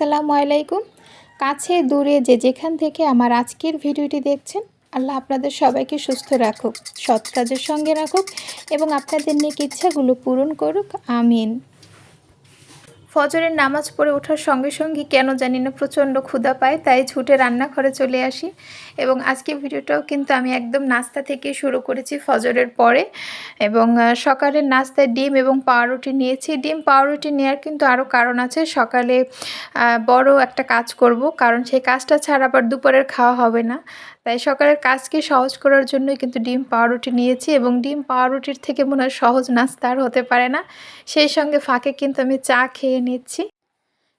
আসসালামু আলাইকুম। কাছে দূরে যে যেখান থেকে আমার আজকের ভিডিওটি দেখছেন, আল্লাহ আপনাদের সবাইকে সুস্থ রাখুক, সৎ কাজের সঙ্গে রাখুক এবং আপনাদের নেক ইচ্ছাগুলো পূরণ করুক, আমিন। ফজরের নামাজ পড়ে ওঠার সঙ্গে সঙ্গে কেন জানি না প্রচণ্ড ক্ষুধা পায়, তাই ছুটে রান্নাঘরে চলে আসি। এবং আজকে ভিডিওটাও কিন্তু আমি একদম নাস্তা থেকে শুরু করেছি ফজরের পরে। এবং সকালের নাস্তায় ডিম এবং পাউরুটি নিয়েছি। ডিম, পাউরুটি নেওয়ার কিন্তু আরও কারণ আছে। সকালে বড় একটা কাজ করব, কারণ সেই কাজটা ছাড়া আবার দুপুরের খাওয়া হবে না। তাই সকালের কাজকে সহজ করার জন্যই কিন্তু ডিম পাউরুটি নিয়েছি এবং ডিম পাউরুটির থেকে মনে হয় সহজ নাস্তা আর হতে পারে না। সেই সঙ্গে ফাঁকে কিন্তু আমি চা খেয়ে নিচ্ছি।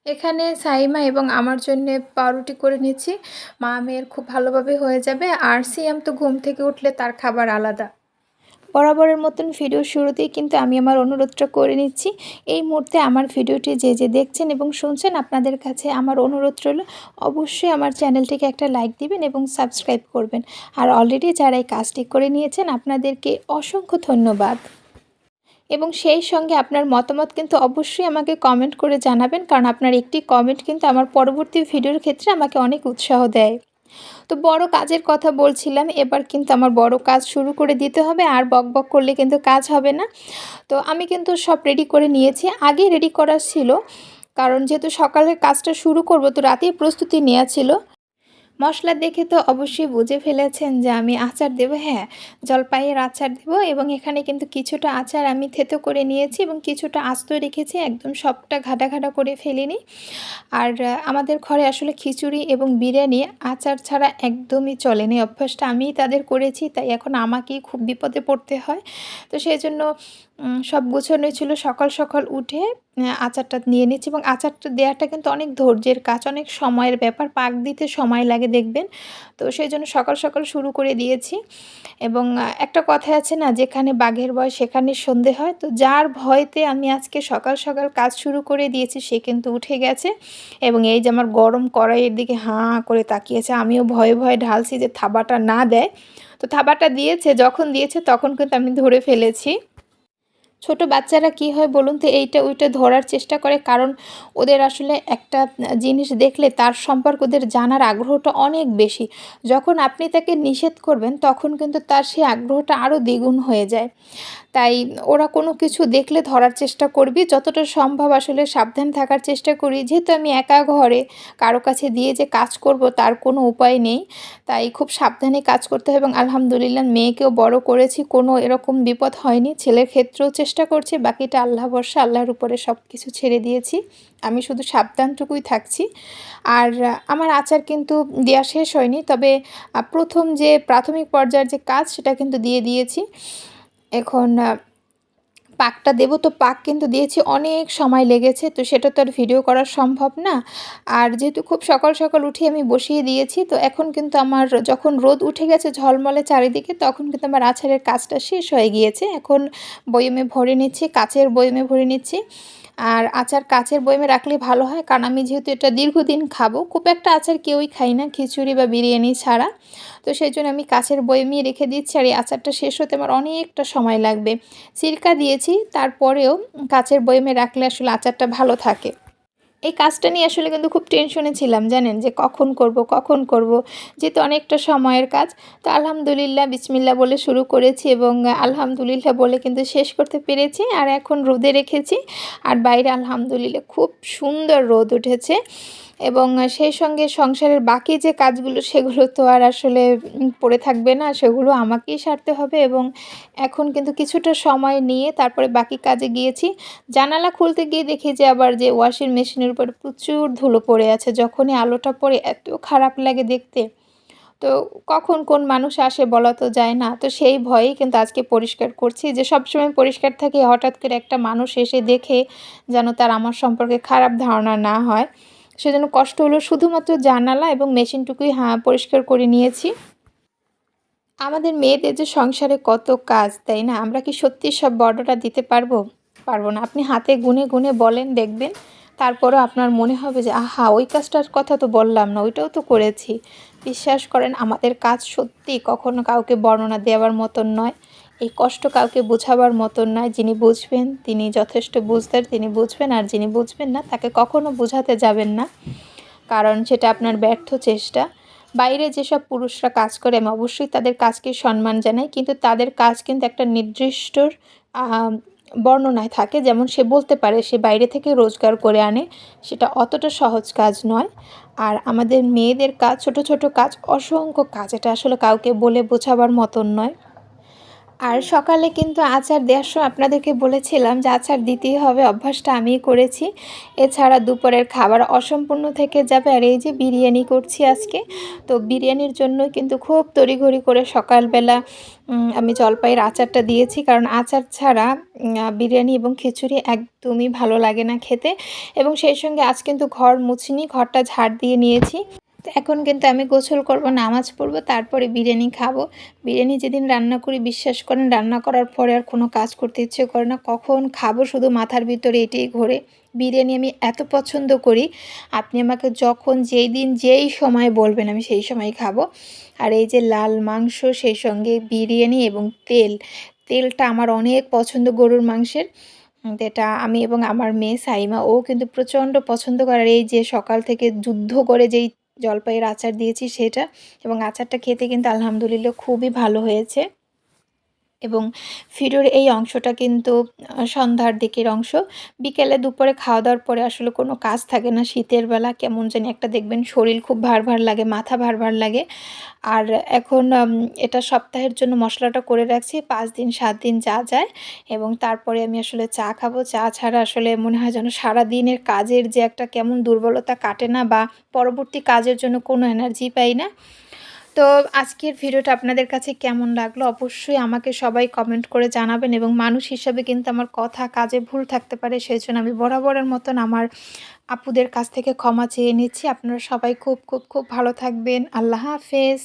এখানে সাইমা এবং আমার জন্য পাউরুটি করে নিয়েছি মা মেয়ের খুব ভালোভাবে হয়ে যাবে। আর সিএম তো ঘুম থেকে উঠলে তার খাবার আলাদা। বরাবরের মতন ভিডিও শুরুতেই কিন্তু আমি আমার অনুরোধটা করে নিচ্ছি। এই মুহূর্তে আমার ভিডিওটি যে যে দেখছেন এবং শুনছেন আপনাদের কাছে আমার অনুরোধ রইল, অবশ্যই আমার চ্যানেলটিকে একটা লাইক দিবেন এবং সাবস্ক্রাইব করবেন। আর অলরেডি যারা এই কাজটি করে নিয়েছেন, আপনাদেরকে অসংখ্য ধন্যবাদ। এবং সেই সঙ্গে আপনার মতামত কিন্তু অবশ্যই আমাকে কমেন্ট করে জানাবেন, কারণ আপনার একটি কমেন্ট কিন্তু আমার পরবর্তী ভিডিওর ক্ষেত্রে আমাকে অনেক উৎসাহ দেয়। তো বড় কাজের কথা বলছিলাম, এবার কিন্তু আমার বড় কাজ শুরু করে দিতে হবে, আর বক বক করলে কিন্তু কাজ হবে না। তো আমি কিন্তু সব রেডি করে নিয়েছি। আগে রেডি করা ছিল, কারণ যেহেতু সকালের কাজটা শুরু করব, তো রাতেই প্রস্তুতি নেওয়া ছিল। মশলা দেখে তো অবশ্যই বুঝে ফেলেছেন যে আমি আচার দেবো হ্যাঁ জলপাইয়ের আচার দেবো এবং এখানে কিন্তু কিছুটা আচার আমি থেতো করে নিয়েছি এবং কিছুটা আস্ত রেখেছি, একদম সবটা ঘাটা ঘাটা করে ফেলিনি। আর আমাদের ঘরে আসলে খিচুড়ি এবং বিরিয়ানি আচার ছাড়া একদমই চলেনি অভ্যাসটা আমিই তাদের করেছি, তাই এখন আমাকেই খুব বিপদে পড়তে হয়। তো সেই জন্য সব গুছানো ছিল সকাল সকাল উঠে। আচারটা নিয়ে নিচ্ছি এবং আচারটা দেওয়াটা কিন্তু অনেক ধৈর্যের কাজ, অনেক সময়ের ব্যাপার। পাক দিতে সময় লাগে দেখবেন। তো সেই জন্য সকাল সকাল শুরু করে দিয়েছি। এবং একটা কথা আছে না, যেখানে বাঘের ভয় সেখানে সন্ধে হয়। তো যার ভয়তে আমি আজকে সকাল সকাল কাজ শুরু করে দিয়েছি, সে কিন্তু উঠে গেছে। এবং এই যে আমার গরম কড়াইয়ের দিকে হাঁ করে তাকিয়েছে, আমিও ভয়ে ভয়ে ঢালছি যে থাবাটা না দেয়। তো থাবাটা দিয়েছে, যখন দিয়েছে তখন কিন্তু আমি ধরে ফেলেছি। ছোট বাচ্চারা কি হয় বলুন তো, এইটা ওইটা ধরার চেষ্টা করে। কারণ ওদের আসলে একটা জিনিস দেখলে তার সম্পর্কে ওদের জানার আগ্রহটা অনেক বেশি। যখন আপনি তাকে নিষেধ করবেন, তখন কিন্তু তার সেই আগ্রহটা আরও দ্বিগুণ হয়ে যায়। তাই ওরা কোনো কিছু দেখলে ধরার চেষ্টা করবি। যতটা সম্ভব আসলে সাবধান থাকার চেষ্টা করি। যেহেতু আমি একা ঘরে কারও কাছে দিয়ে যে কাজ করব তার কোনো উপায় নেই। তাই খুব সাবধানে কাজ করতে হয় এবং আলহামদুলিল্লাহ মেয়েকেও বড় করেছি। কোনো এরকম বিপদ হয়নি। ছেলের ক্ষেত্রেও চেষ্টা করছি। বাকিটা আল্লাহ বর্ষা আল্লাহর উপরে সব কিছু ছেড়ে দিয়েছি। আমি শুধু সাবধানটুকুই থাকছি। আর আমার আচার কিন্তু দেওয়া শেষ হয়নি। তবে প্রথম যে প্রাথমিক পর্যায়ের যে কাজ সেটা কিন্তু দিয়ে দিয়েছি। এখন পাকটা দেবো। তো পাক কিন্তু দিয়েছি, অনেক সময় লেগেছে। তো সেটা তো আর ভিডিও করা সম্ভব না। আর যেহেতু খুব সকাল সকাল উঠে আমি বসিয়ে দিয়েছি, তো এখন কিন্তু আমার যখন রোদ উঠে গেছে ঝলমলে চারিদিকে, তখন কিন্তু আমার আছাড়ের কাজটা শেষ হয়ে গিয়েছে। এখন বয়মে ভরে নিচ্ছি, কাচের বয়মে ভরে নিচ্ছি। আর আচার কাছের বয়মে রাখলে ভালো হয়, কারণ আমি যেহেতু এটা দীর্ঘদিন খাব, খুব একটা আচার কেউই খাই না, খিচুড়ি বা বিরিয়ানি ছাড়া। তো সেই জন্য আমি কাছের বয়মে রেখে দিচ্ছি আর এই আচারটা শেষ হতে আমার অনেকটা সময় লাগবে। সিরকা দিয়েছি, তারপরেও কাছের বয়মে রাখলে আসলে আচারটা ভালো থাকে। এই কাজটা নিয়ে আসলে কিন্তু খুব টেনশনে ছিলাম, জানেন? যে কখন করব কখন করব? যেহেতু অনেকটা সময়ের কাজ, তো আলহামদুলিল্লাহ বিসমিল্লা বলে শুরু করেছি এবং আলহামদুলিল্লাহ বলে কিন্তু শেষ করতে পেরেছি আর এখন রোদে রেখেছি। আর বাইরে আলহামদুলিল্লাহ খুব সুন্দর রোদ উঠেছে এবং সেই সঙ্গে সংসারের বাকি যে কাজগুলো, সেগুলো তো আর আসলে পড়ে থাকবে না, সেগুলো আমাকেই সারতে হবে এবং এখন কিন্তু কিছুটা সময় নিয়ে তারপরে বাকি কাজে গিয়েছি। জানালা খুলতে গিয়ে দেখি যে আবার যে ওয়াশিং মেশিনের উপর প্রচুর ধুলো পড়ে আছে, যখনই আলোটা পড়ে এত খারাপ লাগে দেখতে। তো কখন কোন মানুষ আসে বলা তো যায় না, তো সেই ভয়েই কিন্তু আজকে পরিষ্কার করছি যে সবসময় পরিষ্কার থাকে, হঠাৎ করে একটা মানুষ এসে দেখে যেন তার আমার সম্পর্কে খারাপ ধারণা না হয়। সেজন্য কষ্ট হলো শুধুমাত্র জানালা এবং মেশিনটুকুই হ্যাঁ পরিষ্কার করে নিয়েছি। আমাদের মেয়েদের যে সংসারে কত কাজ, তাই না? আমরা কি সত্যি সব বর্ডারটা দিতে পারব? পারব না। আপনি হাতে গুনে গুনে বলেন, দেখবেন। তারপরও আপনার মনে হবে যে, আহা, ওই কাজটার কথা তো বললাম না, ওইটাও তো করেছি। বিশ্বাস করেন, আমাদের কাজ সত্যি কখনো কাউকে বর্ণনা দেওয়ার মতন নয়। এই কষ্ট কাউকে বোঝাবার মতন নয়। যিনি বুঝবেন, তিনি যথেষ্ট বুঝতেন, তিনি বুঝবেন আর যিনি বুঝবেন না, তাকে কখনো বোঝাতে যাবেন না। কারণ সেটা আপনার ব্যর্থ চেষ্টা। বাইরে যেসব পুরুষরা কাজ করে, আমি অবশ্যই তাদের কাজকে সম্মান জানাই, কিন্তু তাদের কাজ কিন্তু একটা নির্দিষ্ট বর্ণনায় থাকে, যেমন সে বলতে পারে, সে বাইরে থেকে রোজগার করে আনে, সেটা অতটা সহজ কাজ নয়। আর আমাদের মেয়েদের কাজ ছোট ছোট কাজ অসংখ্য কাজ, এটা আসলে কাউকে বলে বোঝাবার মতন নয়। আর সকালে কিন্তু আচার দেওয়ার সময় আপনাদেরকে বলেছিলাম যে আচার দিতেই হবে, অভ্যাসটা আমিই করেছি। এছাড়া দুপুরের খাবার অসম্পূর্ণ থেকে যাবে। আর এই যে বিরিয়ানি করছি আজকে, তো বিরিয়ানির জন্য কিন্তু খুব তড়িঘড়ি করে সকালবেলা আমি জলপাইয়ের আচারটা দিয়েছি। কারণ আচার ছাড়া বিরিয়ানি এবং খিচুড়ি একদমই ভালো লাগে না খেতে। এবং সেই সঙ্গে আজ কিন্তু ঘর মুছিনি, ঘরটা ঝাড় দিয়ে নিয়েছি। এখন কিন্তু আমি গোসল করব, নামাজ পড়ব, তারপরে বিরিয়ানি খাব। বিরিয়ানি যেদিন রান্না করি, বিশ্বাস করেন, রান্না করার পরে আর কোনো কাজ করতে ইচ্ছে করে না। কখন খাব শুধু মাথার ভিতরে এটাই ঘোরে। বিরিয়ানি আমি এত পছন্দ করি, আপনি আমাকে যখন যেই দিন যেই সময় বলবেন, আমি সেই সময় খাব। আর এই যে লাল মাংস, সেই সঙ্গে বিরিয়ানি এবং তেল। তেলটা আমার অনেক পছন্দ গরুর মাংসের। যেটা আমি এবং আমার মেয়ে সাইমা, ও কিন্তু প্রচণ্ড পছন্দ করে। এই যে সকাল থেকে যুদ্ধ করে যেই জলপাইয়ের আচার দিয়েছি সেটা এবং আচারটা খেতে কিন্তু আলহামদুলিল্লাহ খুবই ভালো হয়েছে। এবং ভিডিওর এই অংশটা কিন্তু সন্ধ্যার দিকের অংশ। বিকেলে দুপুরে খাওয়া দাওয়ার পরে আসলে কোনো কাজ থাকে না। শীতের বেলা কেমন জানি একটা দেখবেন শরীর খুব ভার ভার লাগে, মাথা ভার ভার লাগে। আর এখন এটা সপ্তাহের জন্য মশলাটা করে রাখছি, পাঁচ দিন, সাত দিন যা যায়। এবং তারপরে আমি আসলে চা খাব। চা ছাড়া আসলে মনে হয় যেন সারা দিনের কাজের যে একটা কেমন দুর্বলতা কাটে না বা পরবর্তী কাজের জন্য কোনো এনার্জি পাই না। তো আজকের ভিডিওটা আপনাদের কাছে কেমন লাগল? অবশ্যই আমাকে সবাই কমেন্ট করে জানাবেন এবং মানুষ হিসাবে কিন্তু আমার কথা কাজে ভুল থাকতে পারে, সেই জন্য আমি বরাবরের মতন আমার আপুদের কাছ থেকে ক্ষমা চেয়ে নিচ্ছি। আপনারা সবাই খুব খুব খুব ভালো থাকবেন। আল্লাহ হাফেজ।